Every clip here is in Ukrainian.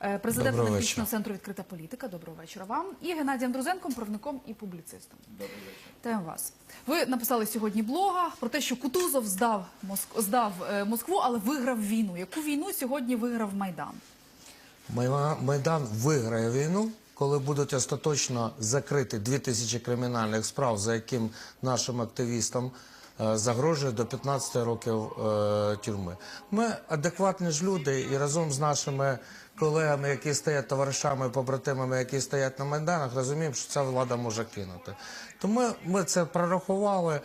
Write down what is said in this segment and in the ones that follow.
Е, аналітичного центру відкрита політика. Доброго вечора вам і Геннадієм Друзенком, правником і публіцистом. Доброго вечора. вас. Ви написали сьогодні блога про те, що Кутузов здав Моск... здав е, Москву, але виграв війну. Яку війну сьогодні виграв Майдан? Майдан виграє війну, коли будуть остаточно закриті 2000 кримінальних справ, за яким нашим активістам загрожує до 15 років е, тюрми. Ми адекватні ж люди і разом з нашими колегами, які стоять товаришами, побратимами, які стоять на майданах, розуміємо, що ця влада може кинути. Тому ми це прорахували.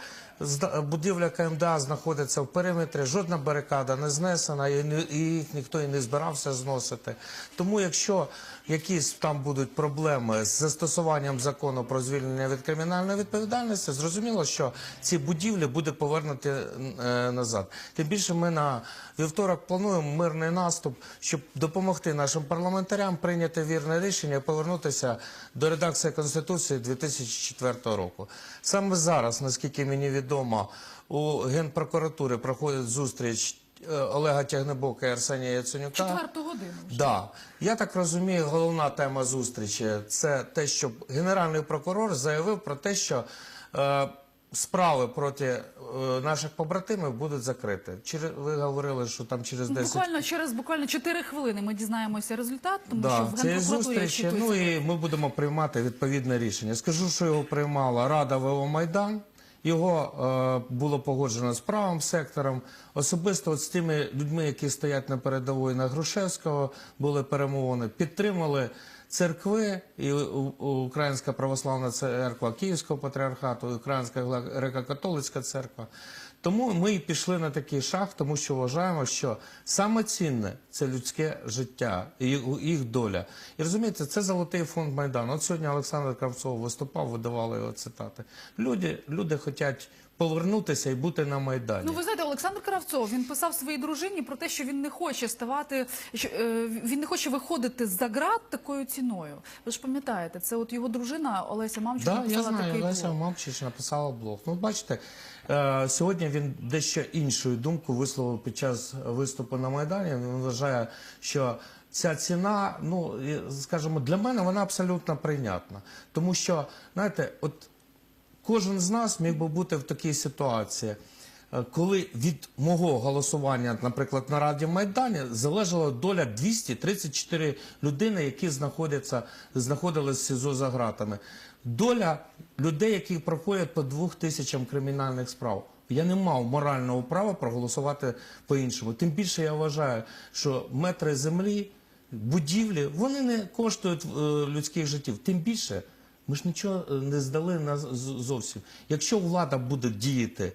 Будівля КМДА знаходиться в периметрі, жодна барикада не знесена, і їх ніхто і не збирався зносити. Тому, якщо якісь там будуть проблеми з застосуванням закону про звільнення від кримінальної відповідальності, зрозуміло, що ці будівлі буде повернути е, назад. Тим більше ми на вівторок плануємо мирний наступ, щоб допомогти нашим парламентарям прийняти вірне рішення і повернутися до редакції Конституції 2004 року. Саме зараз, наскільки мені відомо, у Генпрокуратури проходить зустріч е, Олега Тягнебока і Арсенія Яценюка. Четверту годину. Да. Я так розумію, головна тема зустрічі це те, що генеральний прокурор заявив про те, що е, справи проти е, наших побратимів будуть закриті. Через, ви говорили, що там через 10 Буквально через буквально 4 хвилини ми дізнаємося результат, тому що Да, в цієї Генпрокуратурі зустрічі, очікується. ну і ми будемо приймати відповідне рішення. Скажу, що його приймала Рада ВО Майдан. Його е, було погоджено з правим сектором. Особисто от з тими людьми, які стоять на передовій на Грушевського, були перемовини, підтримали церкви і Українська православна церква Київського патріархату, Українська греко-католицька церква. Тому ми і пішли на такий шаг, тому що вважаємо, що саме цінне це людське життя їх- доля. І розумієте, це золотий фонд Майдану. От сьогодні Олександр Кравцов виступав, видавали його цитати. Люди, люди хочуть повернутися і бути на Майдані. Ну, ви знаєте, Олександр Кравцов він писав своїй дружині про те, що він не хоче ставати, що е, він не хоче виходити за ґрат такою ціною. Ви ж пам'ятаєте, це от його дружина Олеся Мамчук Да, я написала знаю, такий Леся блог. Мовчич написала блог. Ну, бачите, сьогодні він дещо іншу думку висловив під час виступу на Майдані. Він вважає, що ця ціна, ну, скажімо, для мене вона абсолютно прийнятна. Тому що, знаєте, от кожен з нас міг би бути в такій ситуації. Е, Коли від мого голосування, наприклад, на Раді Майдані залежала доля 234 людини, які знаходяться, знаходились в СІЗО за ґратами. Доля людей, які проходять по двох тисячам кримінальних справ. Я не мав морального права проголосувати по-іншому. Тим більше я вважаю, що метри землі, будівлі, вони не коштують е, людських життів. Тим більше ми ж нічого е, не здали на зовсім. Якщо влада буде діяти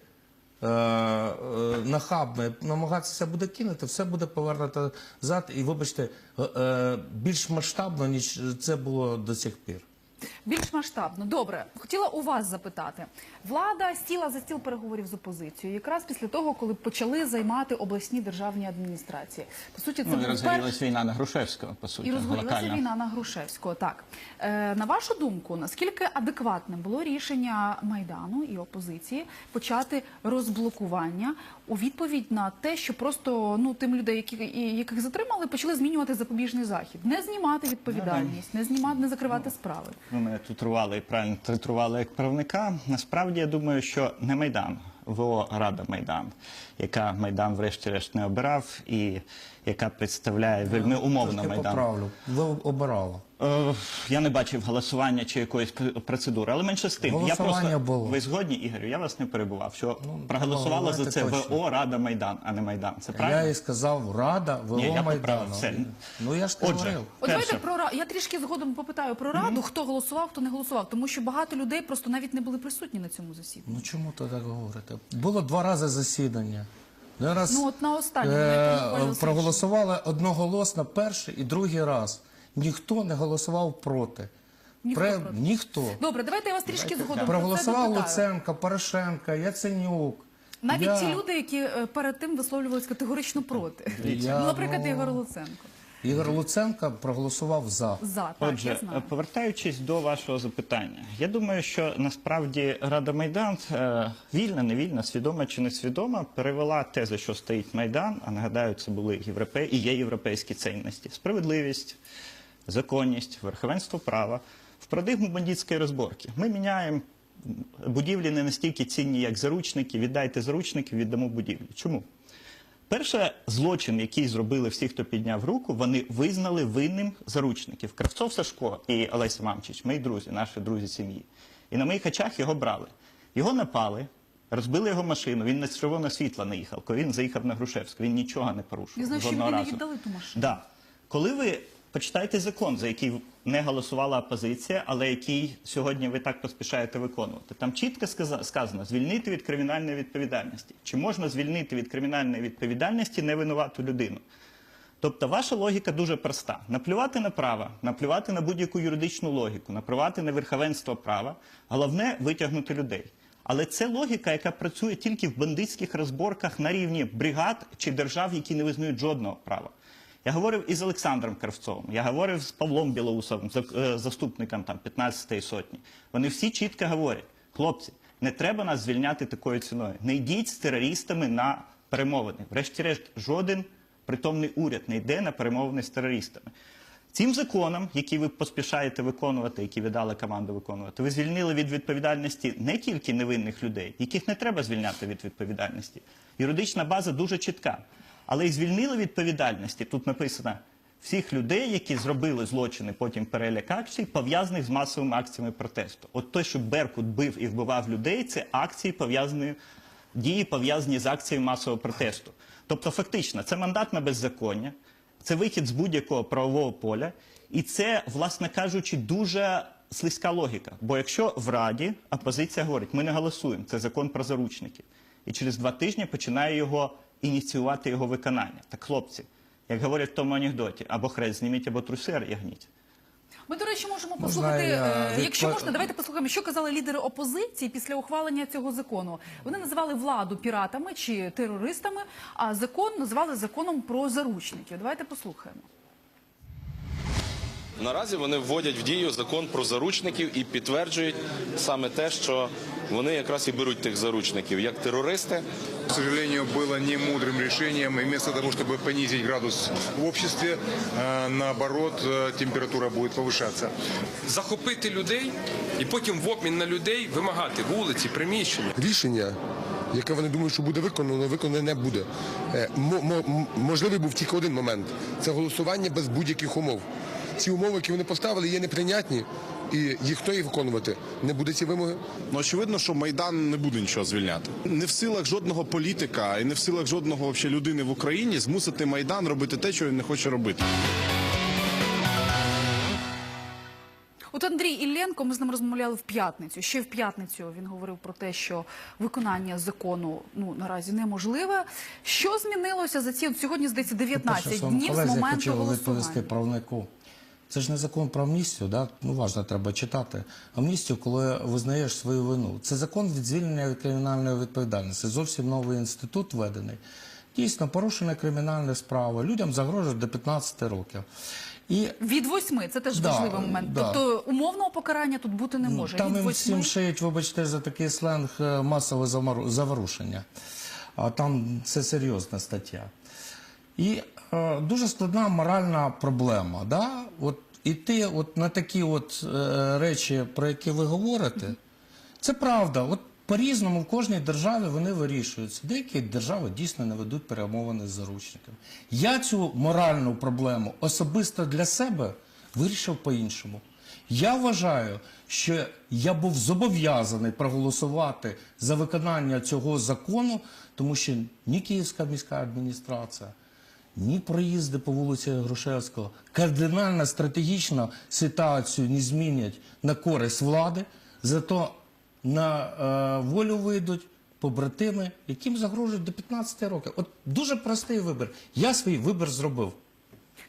е, е, намагатися буде кинути, все буде повернуто назад. І вибачте, е, більш масштабно, ніж це було до сих пір. Більш масштабно. Добре, хотіла у вас запитати. Влада сіла за стіл переговорів з опозицією, якраз після того, коли почали займати обласні державні адміністрації. По суті, це Ну, був розгорілась війна на Грушевського, по суті, І розгорілася війна на Грушевського. Так е, на вашу думку, наскільки адекватним було рішення майдану і опозиції почати розблокування у відповідь на те, що просто ну тим людей, які яких затримали, почали змінювати запобіжний захід, не знімати відповідальність, не знімати, не закривати справи. Ви мене тутрували і правильно тритували як правника. Насправді я думаю, що не Майдан, ВО Рада Майдан, яка Майдан врешті-решт не обирав і яка представляє вельми умовно Трошки Майдан. поправлю. Ви обирали. Е, я не бачив голосування чи якоїсь процедури, але менше з тим. Я Голосування просто було. ви згодні, Ігорю, я вас не перебував. Що проголосувала за давайте це точно. ВО Рада Майдан, а не Майдан. Це правильно? Я і сказав Рада ВО Ні, я Майдану. це. Ну я ж Отже, говорив. От Перше. давайте про Ра- я трішки згодом попитаю про раду, хто голосував, хто не голосував, тому що багато людей просто навіть не були присутні на цьому засіданні. Ну чому то так говорите? Було два рази засідання. Один раз Ну от на останній, е, проголосували одноголосно перший і другий раз. Ніхто не голосував проти. Ніхто Пре- проти. ніхто. Добре, давайте я вас трішки згодом Проголосував. Луценко, Порошенко, Яценюк. Навіть Я- ті люди, які е, перед тим висловлювались категорично проти. Я, ну, наприклад, ну, Ігор Луценко. Ігор Луценко проголосував за. За так, я знаю. повертаючись до вашого запитання, я думаю, що насправді Рада Майдан е, вільна, невільна, свідома чи несвідома, перевела те, за що стоїть Майдан. А нагадаю, це були європей і є європейські цінності: справедливість, законність, верховенство права в парадигму бандитської розборки. Ми міняємо будівлі не настільки цінні, як заручники. Віддайте заручників, віддамо будівлі. Чому? Перше злочин, який зробили всі, хто підняв руку, вони визнали винним заручників. Кравцов Сашко і Олеся Мамчич, мої друзі, наші друзі сім'ї. І на моїх очах його брали. Його напали, розбили його машину. Він на червоне світло не їхав. Коли він заїхав на Грушевську, він нічого не порушив. Я знаю, що жодного не віддали ту машину. Да. Коли ви почитаєте закон, за який не голосувала опозиція, але який сьогодні ви так поспішаєте виконувати, там чітко сказано звільнити від кримінальної відповідальності. Чи можна звільнити від кримінальної відповідальності невинувату людину? Тобто ваша логіка дуже проста: наплювати на право, наплювати на будь-яку юридичну логіку, наплювати на верховенство права. Головне витягнути людей. Але це логіка, яка працює тільки в бандитських розборках на рівні бригад чи держав, які не визнають жодного права. Я говорив із Олександром Кравцовим, я говорив з Павлом Білоусовим, е, заступником там 15-ї сотні. Вони всі чітко говорять: хлопці, не треба нас звільняти такою ціною. Не йдіть з терористами на перемовини. Врешті-решт, жоден притомний уряд не йде на перемовини з терористами. Цим законом, який ви поспішаєте виконувати, який ви дали команду виконувати, ви звільнили від відповідальності не тільки невинних людей, яких не треба звільняти від відповідальності. Юридична база дуже чітка. Але й звільнили відповідальності. Тут написано всіх людей, які зробили злочини, потім перелік акцій, пов'язаних з масовими акціями протесту. От той, що Беркут бив і вбивав людей, це акції пов'язані дії пов'язані з акцією масового протесту. Тобто, фактично, це мандат на беззаконня, це вихід з будь-якого правового поля, і це, власне кажучи, дуже слизька логіка. Бо якщо в Раді опозиція говорить, ми не голосуємо, це закон про заручників, і через два тижні починає його ініціювати його виконання. Так, хлопці, як говорять в тому анекдоті, або хрест зніміть, або труси гніть. Ми, до речі, можемо Можна послухати. я е, Якщо можна, давайте послухаємо, що казали лідери опозиції після ухвалення цього закону. Вони називали владу піратами чи терористами, а закон назвали законом про заручників. Давайте послухаємо. Наразі вони вводять в дію закон про заручників і підтверджують саме те, що вони якраз і беруть тих заручників як терористи. К сожалению, было не мудрым решением. И вместо того, чтобы понизить градус в обществе, э, наоборот, э, температура будет повышаться. захопити людей і потім в обмін на людей вимагати вулиці, приміщення. рішення, яке вони думають, що буде виконано, виконане не буде. Е, мо- мо- м- Можливий був тільки один момент це голосування без будь-яких умов. Ці умови, які вони поставили, є неприйнятні, і їх хто їх виконувати не буде ці вимоги. Ну, очевидно, що Майдан не буде нічого звільняти. Не в силах жодного політика і не в силах жодного вообще людини в Україні змусити Майдан робити те, що він не хоче робити. От Андрій Ілленко, ми з ним розмовляли в п'ятницю. Ще в п'ятницю він говорив про те, що виконання закону ну наразі неможливе. Що змінилося за ці от сьогодні? Здається, 19 днів з моменту хотів відповісти голосування. правнику. Це ж не закон про амністію, да? ну важно, треба читати. Амністію, коли визнаєш свою вину. Це закон від звільнення від кримінальної відповідальності. Зовсім новий інститут введений. Дійсно, порушення кримінальних справ. Людям загрожують до 15 років. І Від восьми це теж Да, важливий момент. да. Тобто умовного покарання тут бути не може. Там Від їм всім шиють, вибачте, за такий сленг е, масове заворушення. А там це серйозна стаття. І е, дуже складна моральна проблема. Да? От іти от на такі от е, речі, про які ви говорите, це правда. От по-різному в кожній державі вони вирішуються. Деякі держави дійсно не ведуть перемовини з заручниками. Я цю моральну проблему особисто для себе вирішив по-іншому. Я вважаю, що я був зобов'язаний проголосувати за виконання цього закону, тому що ні Київська міська адміністрація, ні проїзди по вулиці Грушевського кардинально стратегічно ситуацію не змінять на користь влади, зато на е, волю вийдуть побратими, яким загрожують до 15 років. От дуже простий вибір. Я свій вибір зробив.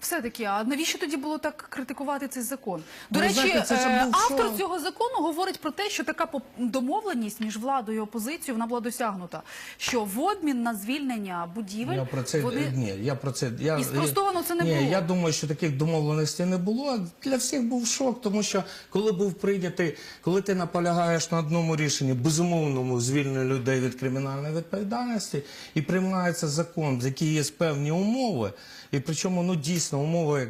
Все-таки, а навіщо тоді було так критикувати цей закон? До Ну, речі, знаєте, це е, був автор цього закону говорить про те, що така домовленість між владою і опозицією вона була досягнута. Що в обмін на звільнення будівель Я про це вони... ні, я про це я І спростовано це не ні, було. Я думаю, що таких домовленостей не було. Для всіх був шок, тому що коли був прийнятий, коли ти наполягаєш на одному рішенні, безумовному звільненню людей від кримінальної відповідальності, і приймається закон, в який є певні умови, і причому ну дійсно умови, як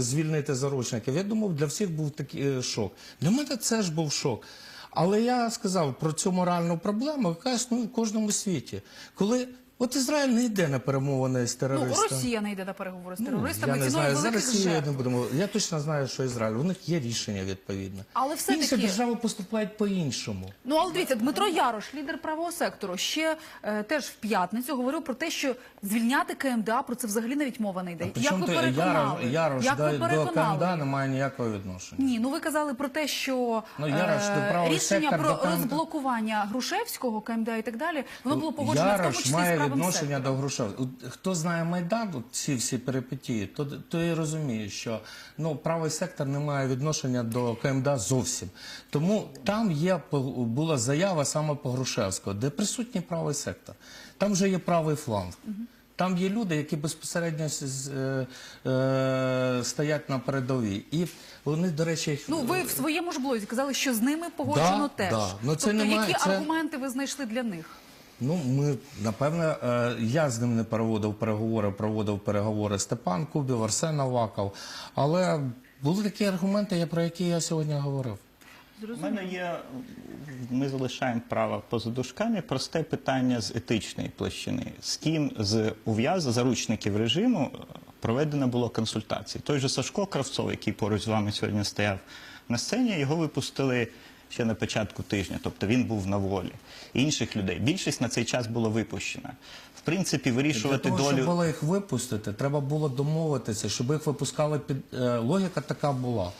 звільнити заручників. Я думав, для всіх був такий е, шок. Для мене це ж був шок. Але я сказав про цю моральну проблему, яка існує в кожному світі. Коли от Ізраїль не йде на перемовини з Ну. Росія не йде на переговори з Ну, терористами я не знаю, за жертв. не будемо. Я точно знаю, що Ізраїль. У них є рішення відповідне. Але все-таки- Інші держави поступають по-іншому. Ну, але дивіться, Дмитро Ярош, лідер правого сектору, ще е, теж в п'ятницю говорив про те, що звільняти КМДА про це взагалі навіть мова не йде. Як ви переконали? Ярош, Ярош Як до, ви до? КМДА не має ніякого відношення. Ні, ну ви казали про те, що Ну, Ярош, е, рішення про розблокування Грушевського, КМДА і так далі, воно було погоджено в тому числі з має правим відношення до Грушевського. Хто знає Майдан, от ці всі перипетії, то, то і розуміє, що ну, правий сектор не має відношення до КМДА зовсім. Тому там є, була заява саме по Грушевського, де присутній правий сектор. Там вже є правий фланг. Там є люди, які безпосередньо е, е, стоять на передовій. І вони, до речі, їх- Ну, ви в своєму ж блозі казали, що з ними погоджено Да, теж. да. Ну, це тобто, немає- які це- аргументи ви знайшли для них? Ну, ми напевне, е, я з ним не переводив переговори, проводив переговори Степан Кубів, Арсен Аваков. Але були такі аргументи, я- про які я сьогодні говорив. У мене є, ми залишаємо право поза дужками, просте питання з етичної площини. З ким з ув'яз заручників режиму е, проведено було консультації. Той же Сашко Кравцов, який поруч з вами сьогодні стояв на сцені, його випустили ще на початку тижня, тобто він був на волі. Інших людей. Більшість на цей час було випущена. В принципі, Для вирішувати того, долю. щоб було їх випустити, треба було домовитися, щоб їх випускали під е, логіка така була.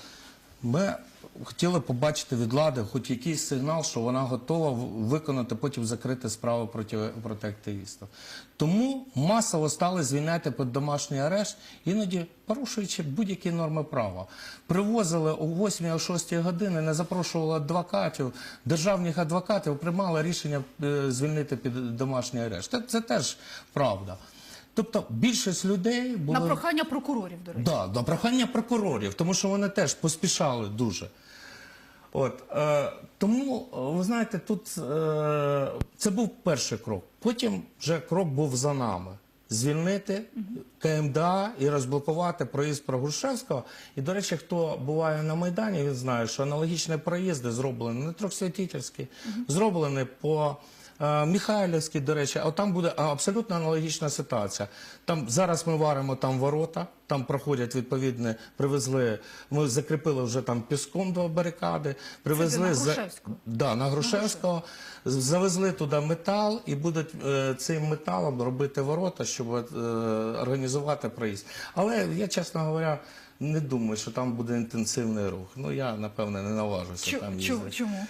Ми хотіли побачити від влади хоч якийсь сигнал, що вона готова виконати, потім закрити справу проти, проти активістів. Тому масово стали звільняти під домашній арешт, іноді порушуючи будь-які норми права. Привозили о 8 о 6 години, не запрошували адвокатів, державних адвокатів, приймали рішення е, звільнити під домашній арешт. Це, це теж правда. Тобто більшість людей були... На прохання прокурорів, до речі. Да, до прохання прокурорів, тому що вони теж поспішали дуже. От, е, тому, е, ви знаєте, тут е, це був перший крок. Потім вже крок був за нами. Звільнити КМДА і розблокувати проїзд про Грушевського. І, до речі, хто буває на Майдані, він знає, що аналогічні проїзди зроблені не трьохсвятительські, зроблені по Михайлівський, до речі, а там буде абсолютно аналогічна ситуація. Там зараз ми варимо там ворота, там проходять відповідне, привезли. Ми закріпили вже там піском до барикади, привезли на Грушевського? да, на Грушевського, завезли туди метал і будуть е, цим металом робити ворота, щоб е, організувати проїзд. Але я, чесно говоря, не думаю, що там буде інтенсивний рух. Ну я напевне не наважуся Чу- там їздити. чому?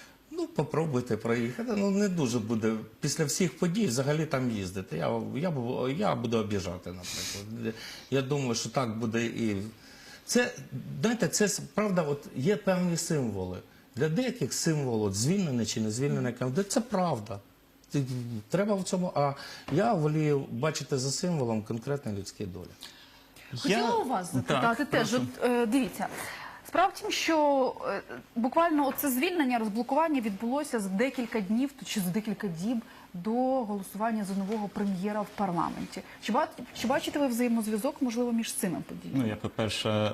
Попробуйте проїхати. Ну не дуже буде після всіх подій взагалі там їздити. Я, я, я буду обіжати, наприклад. Я думаю, що так буде і. Це, знаєте, це правда, от є певні символи. Для деяких символ, от, звільнений чи не звільнений кандидат, це правда. Треба в цьому. А я волію бачити за символом конкретні людські долі. Хотіла Я- у вас Так, запитати теж. От, е, дивіться. Справа в тім, що е, буквально оце звільнення, розблокування відбулося за декілька днів чи за декілька діб до голосування за нового прем'єра в парламенті. Чи, чи бачите ви взаємозв'язок, можливо, між цими подіями? Ну, я, по-перше,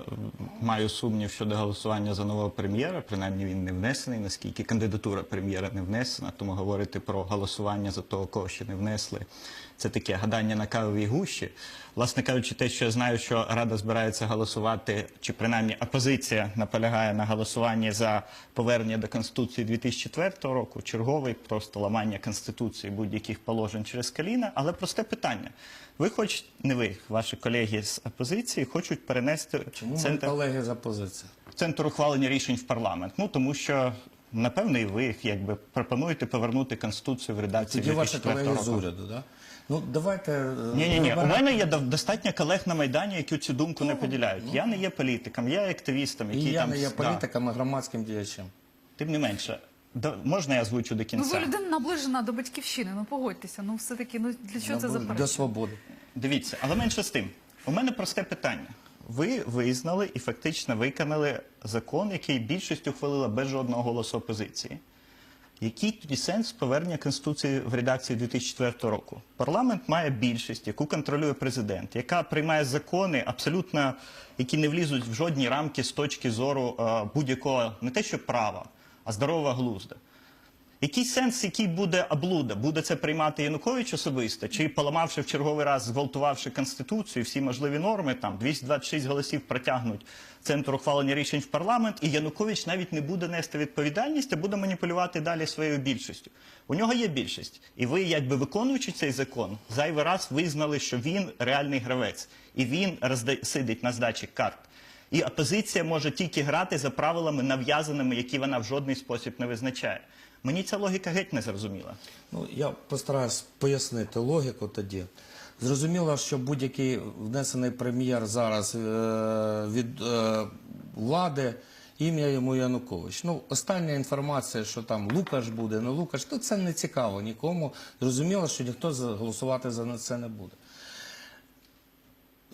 маю сумнів щодо голосування за нового прем'єра. Принаймні він не внесений, наскільки кандидатура прем'єра не внесена. Тому говорити про голосування за того, кого ще не внесли, це таке гадання на кавовій гущі. Власне кажучи, те, що я знаю, що Рада збирається голосувати, чи принаймні опозиція наполягає на голосуванні за повернення до Конституції 2004 року, черговий просто ламання Конституції будь-яких положень через коліна. Але просте питання. Ви хоч не ви, ваші колеги з опозиції хочуть перенести Чому центр, колеги за позицію? центр ухвалення рішень в парламент? Ну тому що напевно і ви якби пропонуєте повернути конституцію в редакції Тоді ваші колеги року. з уряду, да? Ну давайте е, Ні, ні, ні. У мене є достатньо колег на майдані, які цю думку не поділяють. Я не є політиком, я є активістом, І я там не є політиком, а громадським діячем. Тим не менше, до- можна я озвучу до Ну, кінця? ви людина наближена до батьківщини. Ну погодьтеся. Ну все таки, ну для чого це До заперечення? свободи. Дивіться, але менше з тим. У мене просте питання. Ви визнали і фактично виконали закон, який більшість ухвалила без жодного голосу опозиції. Який тоді сенс повернення Конституції в редакції 2004 року? Парламент має більшість, яку контролює президент, яка приймає закони, абсолютно які не влізуть в жодні рамки з точки зору е, будь-якого не те, що права, а здорового глузда. Який сенс, який буде облуда? Буде це приймати Янукович особисто? Чи поламавши в черговий раз, зґвалтувавши Конституцію, всі можливі норми, там 226 голосів протягнуть центр ухвалення рішень в парламент, і Янукович навіть не буде нести відповідальність, а буде маніпулювати далі своєю більшістю. У нього є більшість. І ви, якби виконуючи цей закон, зайвий раз визнали, що він реальний гравець, і він розда... сидить на здачі карт. І опозиція може тільки грати за правилами нав'язаними, які вона в жодний спосіб не визначає. Мені ця логіка геть не зрозуміла. Ну, я постараюсь пояснити логіку тоді. Зрозуміло, що будь-який внесений прем'єр зараз е, від е, влади, ім'я йому Янукович. Ну, остання інформація, що там Лукаш буде, не Лукаш, то це не цікаво нікому. Зрозуміло, що ніхто голосувати за це не буде.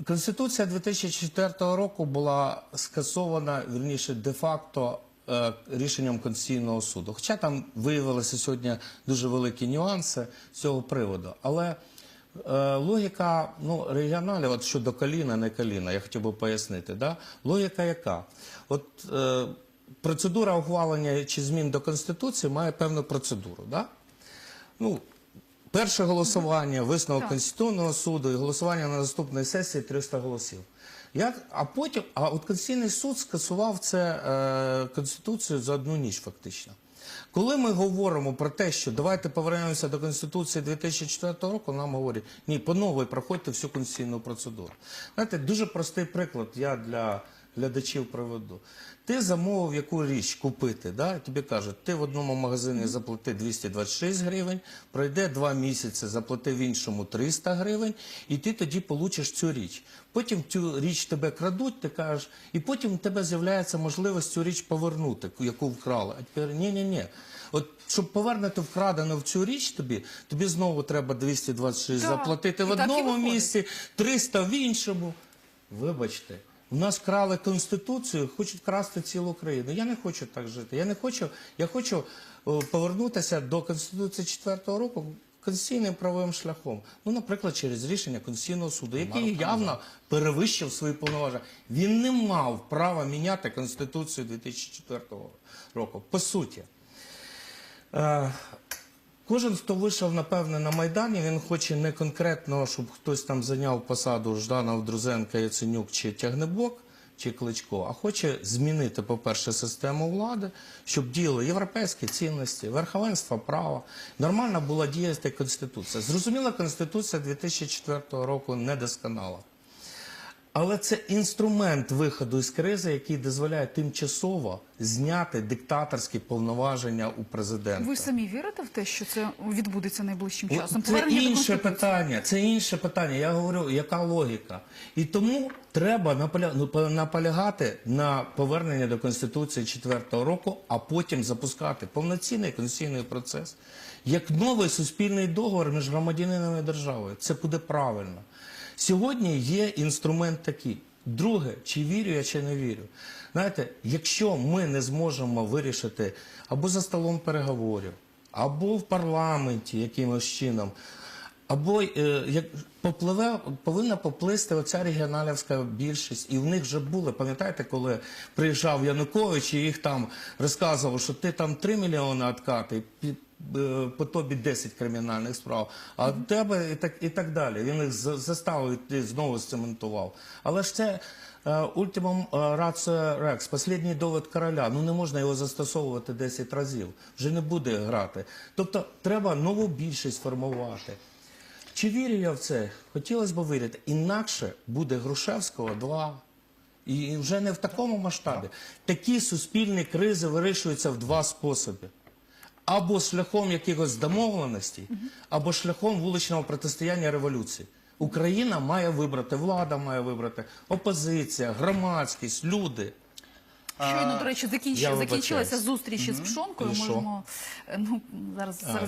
Конституція 2004 року була скасована, вірніше, де-факто е, рішенням Конституційного суду. Хоча там виявилися сьогодні дуже великі нюанси цього приводу. Але е, логіка ну, регіоналів, от щодо коліна, не коліна, я хотів би пояснити. Да? Логіка яка? От е, процедура ухвалення чи змін до Конституції має певну процедуру. Да? Ну, перше голосування, висновок Конституційного суду і голосування на наступній сесії 300 голосів. Як, а потім, а от Конституційний суд скасував це е, Конституцію за одну ніч фактично. Коли ми говоримо про те, що давайте повернемося до Конституції 2004 року, нам говорять, ні, по новій проходьте всю конституційну процедуру. Знаєте, дуже простий приклад я для глядачів приведу. Ти замовив яку річ купити, да? тобі кажуть, ти в одному магазині заплати 226 гривень, пройде два місяці, заплати в іншому 300 гривень, і ти тоді получиш цю річ. Потім цю річ тебе крадуть, ти кажеш, і потім у тебе з'являється можливість цю річ повернути, яку вкрали. А тепер ні-ні-ні. От щоб повернути вкрадену в цю річ тобі, тобі знову треба 226 Так, заплатити в і одному місці, 300 в іншому. Вибачте, у нас крали конституцію, хочуть красти цілу країну. Я не хочу так жити. Я не хочу. Я хочу повернутися до конституції 4-го року конституційним правовим шляхом. Ну, наприклад, через рішення конституційного суду, який явно перевищив свої повноваження. Він не мав права міняти конституцію 2004 року. По суті. Кожен, хто вийшов, напевне, на Майдані, він хоче не конкретно, щоб хтось там зайняв посаду Жданов, Друзенка, Яценюк чи Тягнебок, чи Кличко, а хоче змінити, по-перше, систему влади, щоб діяли європейські цінності, верховенство права. Нормально була діяти Конституція. Зрозуміло, Конституція 2004 року недосконала. Але це інструмент виходу із кризи, який дозволяє тимчасово зняти диктаторські повноваження у президента. Ви самі вірите в те, що це відбудеться найближчим часом? Це Повернення інше питання. Це інше питання. Я говорю, яка логіка. І тому треба ну, по- наполягати на повернення до Конституції 4-го року, а потім запускати повноцінний конституційний процес як новий суспільний договор між громадянином і державою. Це буде правильно. Сьогодні є інструмент такий. Друге, чи вірю я, чи не вірю. Знаєте, якщо ми не зможемо вирішити або за столом переговорів, або в парламенті якимось чином, або е, як попливе, повинна поплисти оця регіоналівська більшість, і в них вже були. Пам'ятаєте, коли приїжджав Янукович і їх там розказував, що ти там 3 мільйони відкати, по тобі 10 кримінальних справ, а в тебе і так, і так далі. Він їх за- заставив йти, знову сцементував. Але ж це ультимум рація рекс, останній довід короля. Ну не можна його застосовувати 10 разів. Вже не буде грати. Тобто треба нову більшість формувати. Чи вірю я в це? Хотілося б вірити. Інакше буде Грушевського два. І вже не в такому масштабі. Такі суспільні кризи вирішуються в два способи. Або шляхом якихось домовленостей, або шляхом вуличного протистояння революції. Україна має вибрати, влада має вибрати, опозиція, громадськість, люди. Щойно, до речі, закінч... закінчилася зустріч із Пшонкою. І? Можемо е, ну зараз А,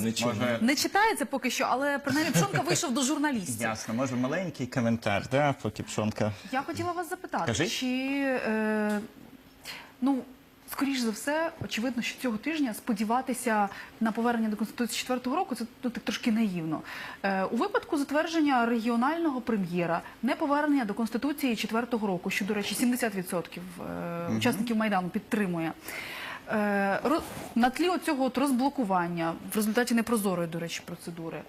не читається поки що, але принаймні Пшонка вийшов до журналістів. ясно, може маленький коментар, да, поки пшонка. Я хотіла вас запитати, Кажи. чи е, ну. Скоріш за все, очевидно, що цього тижня сподіватися на повернення до Конституції 4 року це ну, так трошки наївно. Е, у випадку затвердження регіонального прем'єра, не повернення до Конституції 4 року, що, до речі, 70% е, учасників Майдану підтримує. Е, на тлі оцього от розблокування в результаті непрозорої, до речі, процедури.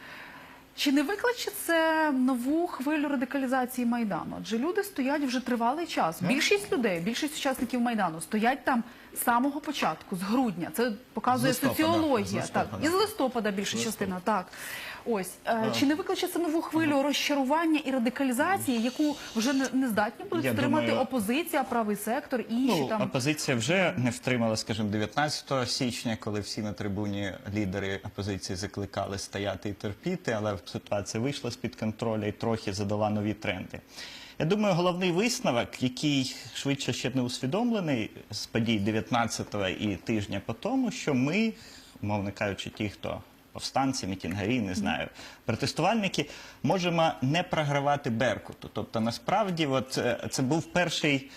Чи не викличе це нову хвилю радикалізації Майдану? Адже люди стоять вже тривалий час. Більшість людей, більшість учасників Майдану стоять там з самого початку, з грудня. Це показує листопада, соціологія. Так, і з листопада більша частина. Так. Ось. Е, чи не викличе це нову хвилю розчарування і радикалізації, яку вже не, не здатні будуть Я стримати думаю- опозиція, правий сектор і інші Ну, там. опозиція вже не втримала, скажімо, 19 січня, коли всі на трибуні лідери опозиції закликали стояти і терпіти, але ситуація вийшла з-під контролю і трохи задала нові тренди. Я думаю, головний висновок, який швидше ще не усвідомлений з подій 19-го і тижня по тому, що ми, умовно кажучи, ті, хто повстанці, мітінгарі, не знаю, протестувальники, можемо не програвати Беркуту. Тобто, насправді, от, е, це був перший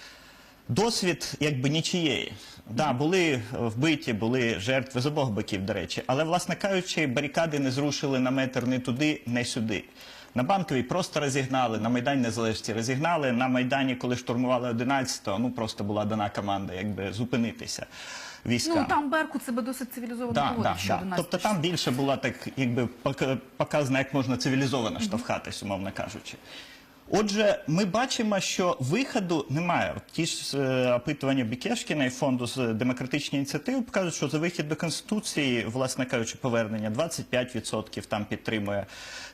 досвід якби нічиєї. Да, були вбиті, були жертви з обох боків, до речі, але, власне кажучи, барикади не зрушили на метр не туди, не сюди. На банковій просто розігнали, на Майдані Незалежності розігнали. На Майдані, коли штурмували 11-го, ну просто була дана команда, якби зупинитися військам. Ну там Беркут себе досить цивілізовано Да, поводив да, ще да. 11 Тобто там більше була так, якби пок- показано, як можна цивілізовано штовхатись, умовно кажучи. Отже, ми бачимо, що виходу немає. Ті ж е, опитування Бікешкіна і фонду з демократичної ініціативи показують, що за вихід до конституції, власне кажучи, повернення 25% там підтримує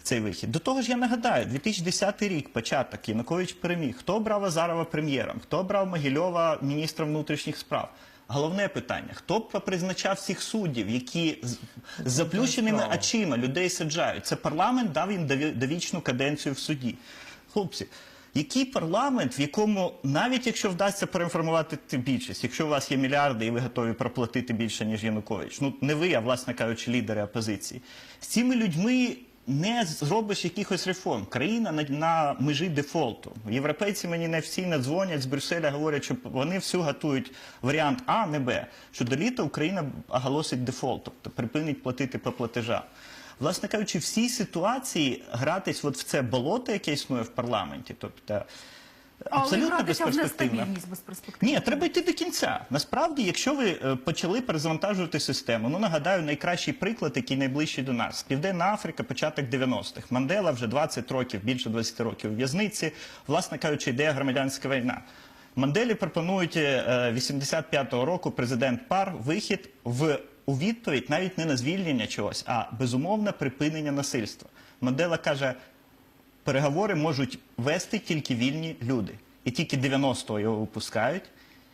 цей вихід. До того ж, я нагадаю, 2010 рік, початок, Янукович переміг. Хто обрав Азарова прем'єром? Хто обрав Могильова міністром внутрішніх справ? Головне питання: хто б призначав всіх суддів, які з з заплющеними очима людей саджають? Це парламент дав їм дові- довічну каденцію в суді. Хлопці, який парламент, в якому навіть якщо вдасться переінформувати ти більшість, якщо у вас є мільярди і ви готові проплатити більше ніж Янукович, ну не ви, а власне кажучи, лідери опозиції, з цими людьми. Не зробиш якихось реформ. Країна на, на межі дефолту. Європейці мені не всі не дзвонять з Брюсселя, говорять, що вони всю готують варіант А, не Б. Що до літа Україна оголосить дефолт, тобто припинить платити по платежам. Власне кажучи, всі ситуації гратись от в це болото, яке існує в парламенті, тобто абсолютно нестабільність. Ні, треба йти до кінця. Насправді, якщо ви е, почали перезавантажувати систему, ну нагадаю, найкращий приклад, який найближчий до нас. Південна Африка, початок 90-х. Мандела вже 20 років, більше 20 років у в'язниці. Власне кажучи, йде громадянська війна. Манделі пропонують е, 85-го року президент пар вихід в у відповідь навіть не на звільнення чогось, а безумовне припинення насильства. Мандела каже, переговори можуть вести тільки вільні люди. І тільки 90-го його випускають.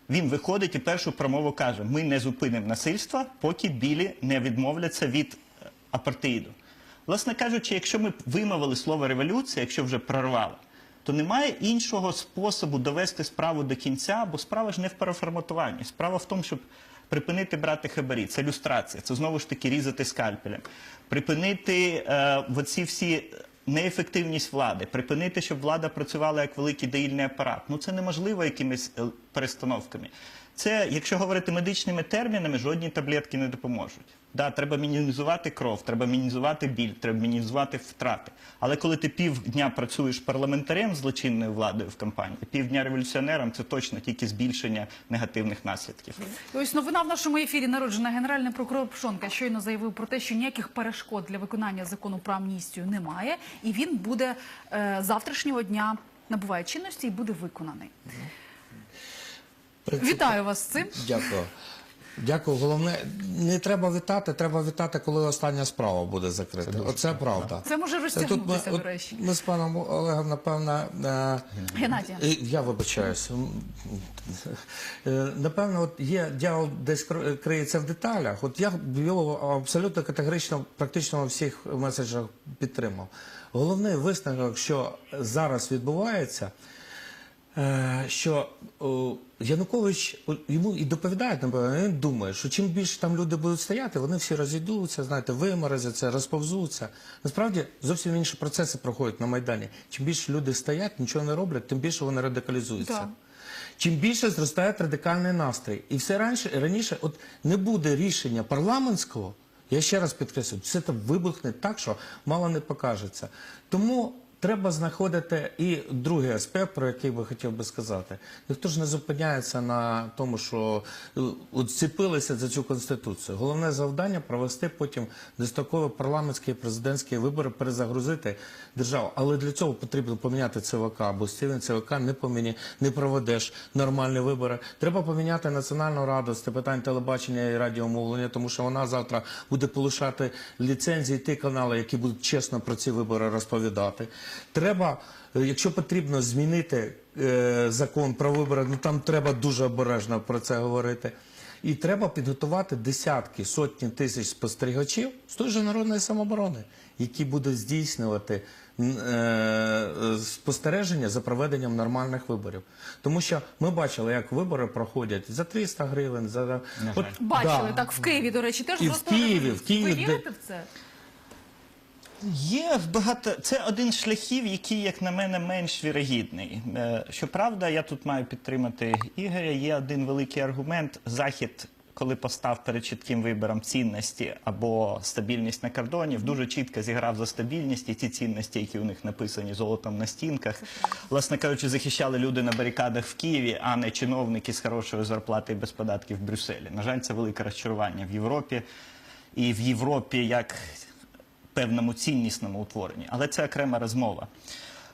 Він виходить і першу промову каже: ми не зупинимо насильства, поки білі не відмовляться від е, апартеїду. Власне кажучи, якщо ми вимовили слово революція, якщо вже прорвали, то немає іншого способу довести справу до кінця, бо справа ж не в переформатуванні. Справа в тому, щоб припинити брати хабарі. Це люстрація, це знову ж таки різати скальпелем. Припинити е, оці всі неефективність влади, припинити, щоб влада працювала як великий доїльний апарат. Ну це неможливо якимись е, перестановками. Це, якщо говорити медичними термінами, жодні таблетки не допоможуть. Да, треба мінімізувати кров, треба мінімізувати біль, треба мінімізувати втрати. Але коли ти півдня працюєш парламентарем злочинною владою в кампанії, півдня революціонером, це точно тільки збільшення негативних наслідків. І Ось новина в нашому ефірі народжена генеральний прокурор Пшонка щойно заявив про те, що ніяких перешкод для виконання закону про амністію немає, і він буде е, завтрашнього дня набуває чинності і буде виконаний. Вітаю вас з цим. Дякую. Дякую. Головне, не треба вітати, треба вітати, коли остання справа буде закрита. Оце правда. Це може розтягнутися, до от речі. ми з паном Олегом, напевно, е, Геннадія. Е, Я вибачаюсь. Е, Напевно, от є дьявол десь кр- криється в деталях. От я б його абсолютно категорично, практично у всіх меседжах підтримав. Головний висновок, що зараз відбувається, що Янукович йому і доповідають, напевно, він думає, що чим більше там люди будуть стояти, вони всі розійдуться, знаєте, виморозяться, розповзуться. Насправді зовсім інші процеси проходять на Майдані. Чим більше люди стоять, нічого не роблять, тим більше вони радикалізуються. Чим більше зростає радикальний настрій. І все раніше, раніше от не буде рішення парламентського, я ще раз підкреслюю, це там вибухне так, що мало не покажеться. Тому треба знаходити і другий аспект, про який би хотів би сказати. Ніхто ж не зупиняється на тому, що е, за цю конституцію. Головне завдання провести потім дострокові парламентські і президентські вибори, перезагрузити державу. Але для цього потрібно поміняти ЦВК, бо цим ЦВК не поміні, не проведеш нормальні вибори. Треба поміняти Національну раду з питань телебачення і радіомовлення, тому що вона завтра буде полишати ліцензії ті канали, які будуть чесно про ці вибори розповідати. Треба, е, якщо потрібно, змінити е, закон про вибори, ну там треба дуже обережно про це говорити. І треба підготувати десятки, сотні тисяч спостерігачів з той же народної самооборони, які будуть здійснювати е, е, спостереження за проведенням нормальних виборів. Тому що ми бачили, як вибори проходять за 300 гривень, за От, Бачили да. так в Києві, до речі, теж І в Києві, в Києві, Ви вірите в це? Є багато. Це один з шляхів, який, як на мене, менш вірогідний. Е, Щоправда, я тут маю підтримати Ігоря. Є один великий аргумент. Захід, коли постав перед чітким вибором цінності або стабільність на кордоні, дуже чітко зіграв за стабільність і ці цінності, які у них написані золотом на стінках, власне кажучи, захищали люди на барикадах в Києві, а не чиновники з хорошою зарплатою без податків в Брюсселі. На жаль, це велике розчарування в Європі. І в Європі як певному ціннісному утворенні, але це окрема розмова.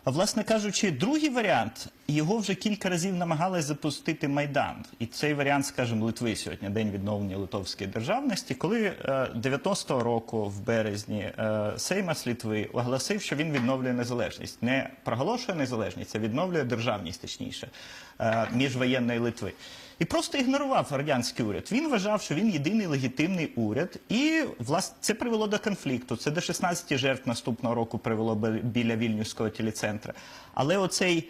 Власне кажучи, другий варіант його вже кілька разів намагалися запустити Майдан. І цей варіант, скажімо, Литви сьогодні, день відновлення литовської державності, коли е, 90-го року в березні е, Сеймас Литви оголосив, що він відновлює незалежність. Не проголошує незалежність, а відновлює державність, точніше, е, міжвоєнної Литви. І просто ігнорував радянський уряд. Він вважав, що він єдиний легітимний уряд, і власне це привело до конфлікту. Це до 16 жертв наступного року привело біля вільнюського телецентру. Але оцей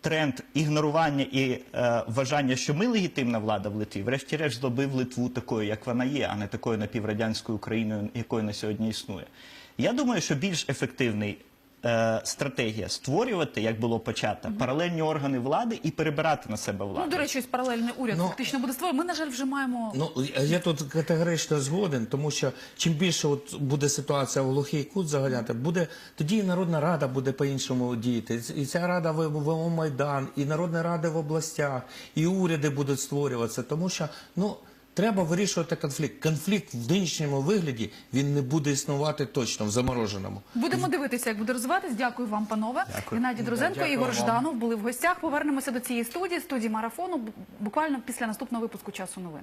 тренд ігнорування і е, вважання, що ми легітимна влада в Литві, врешті-решт зробив Литву такою, як вона є, а не такою напіврадянською Україною, якою на сьогодні існує. Я думаю, що більш ефективний. Е, Стратегія створювати, як було почато, паралельні органи влади і перебирати на себе владу. Ну, до речі, ось паралельний уряд Ну, фактично буде створений. Ми, на жаль, вже маємо Ну я тут категорично згоден, тому що чим більше от буде ситуація в глухий кут заганяти, буде тоді і Народна Рада буде по-іншому діяти. І ця рада в Майдан, і Народна Рада в областях, і уряди будуть створюватися, тому що ну. Треба вирішувати конфлікт. Конфлікт в нинішньому вигляді він не буде існувати точно в замороженому. Будемо дивитися, як буде розвиватись. Дякую вам, панове. Геннадій Друзенко, Дякую Ігор вам. Жданов були в гостях. Повернемося до цієї студії, студії марафону, буквально після наступного випуску часу новин.